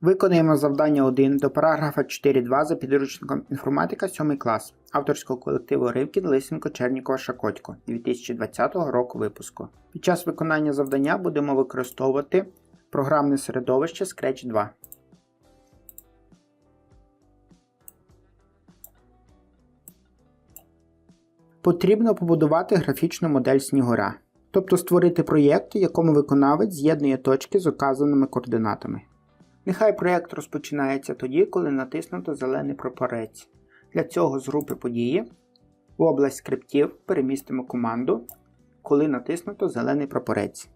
Виконуємо завдання 1 до параграфа 4.2 за підручником інформатика 7 клас авторського колективу Ривкін Лисенко Чернікова Шакотько 2020 року випуску. Під час виконання завдання будемо використовувати програмне середовище Scratch 2. Потрібно побудувати графічну модель Снігура, тобто створити проєкт, у якому виконавець з'єднує точки з указаними координатами. Нехай проєкт розпочинається тоді, коли натиснуто зелений прапорець. Для цього з групи події в область скриптів перемістимо команду, коли натиснуто зелений прапорець.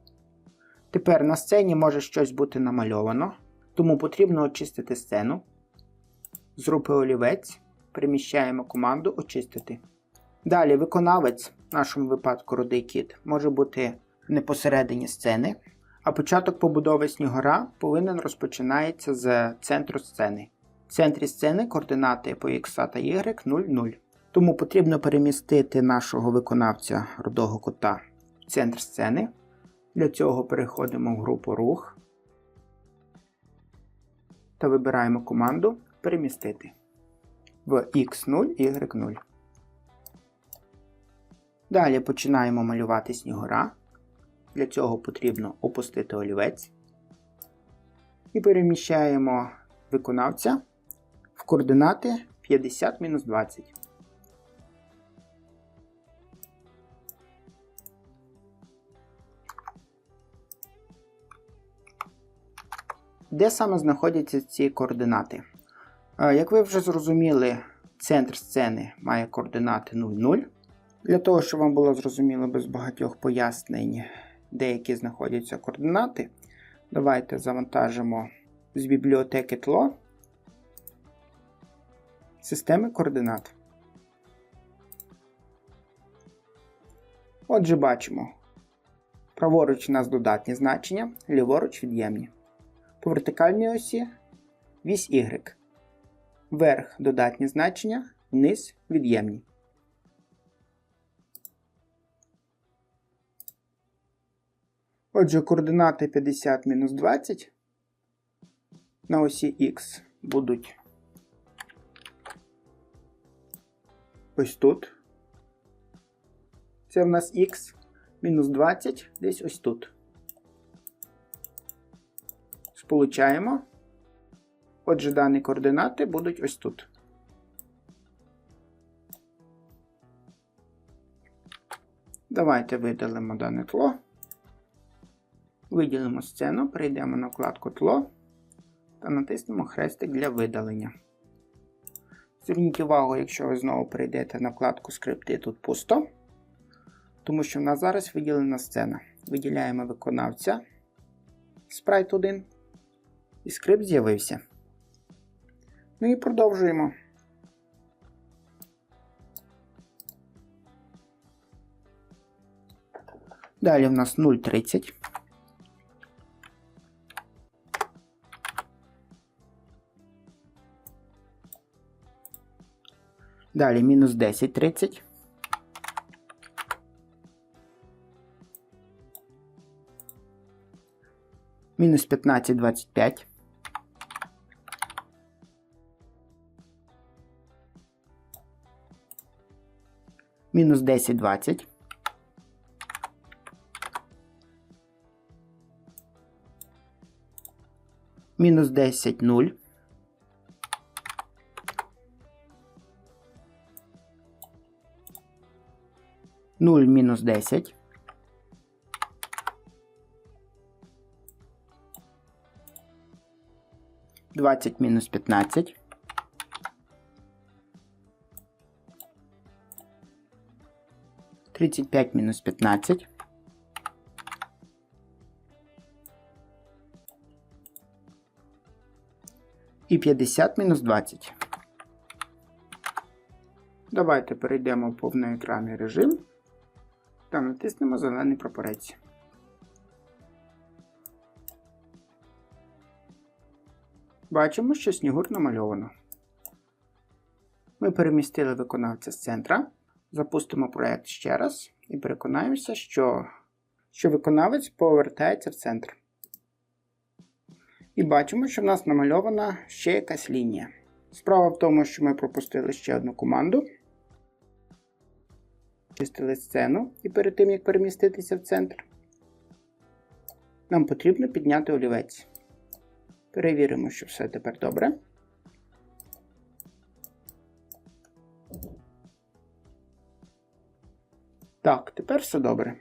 Тепер на сцені може щось бути намальовано, тому потрібно очистити сцену. З групи олівець переміщаємо команду Очистити. Далі виконавець, в нашому випадку рудий кіт, може бути не посередині сцени, а початок побудови снігора повинен розпочинається з центру сцени. В центрі сцени координати по X та Y 0, 0. Тому потрібно перемістити нашого виконавця рудого кота в центр сцени. Для цього переходимо в групу рух та вибираємо команду Перемістити в X0, Y0. Далі починаємо малювати снігора. Для цього потрібно опустити олівець і переміщаємо виконавця в координати 50-20. Де саме знаходяться ці координати? Е, Як ви вже зрозуміли, центр сцени має координати 0,0. Для того, щоб вам було зрозуміло без багатьох пояснень, деякі знаходяться координати, давайте завантажимо з бібліотеки тло системи координат. Отже, бачимо. Праворуч у нас додатні значення, ліворуч від'ємні. По вертикальній осі вісь Y. Вверх додатні значення, вниз від'ємні. Отже, координати 50 мінус 20 на осі Х будуть ось тут. Це в нас Х мінус 20 десь ось тут. Сполучаємо. Отже, дані координати будуть ось тут. Давайте видалимо дане тло. Виділимо сцену, перейдемо на вкладку тло та натиснемо хрестик для видалення. Зверніть увагу, якщо ви знову перейдете на вкладку скрипти, тут пусто, тому що в нас зараз виділена сцена. Виділяємо виконавця спрайт 1, і скрипт з'явився. Ну і продовжуємо. Далі в нас 0,30. Далі мінус 10, 30. Мінус 15, 25. Мінус 10, 20. Мінус 10, 0. Нуль мінус 10. Двадцять мінус п'ятнадцять. Тридцять п'ять мінус п'ятнадцять. І 50 мінус 20. Давайте перейдемо в повноекранний режим та натиснемо зелений прапорець. Бачимо, що снігур намальовано. Ми перемістили виконавця з центра, запустимо проєкт ще раз і переконаємося, що, що виконавець повертається в центр. І бачимо, що в нас намальована ще якась лінія. Справа в тому, що ми пропустили ще одну команду. Чистили сцену і перед тим, як переміститися в центр, нам потрібно підняти олівець. Перевіримо, що все тепер добре. Так, тепер все добре.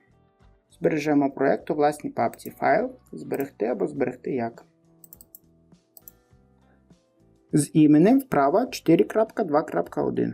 Збережемо проєкт у власній папці файл, зберегти або зберегти як. З іменем вправа 4.2.1.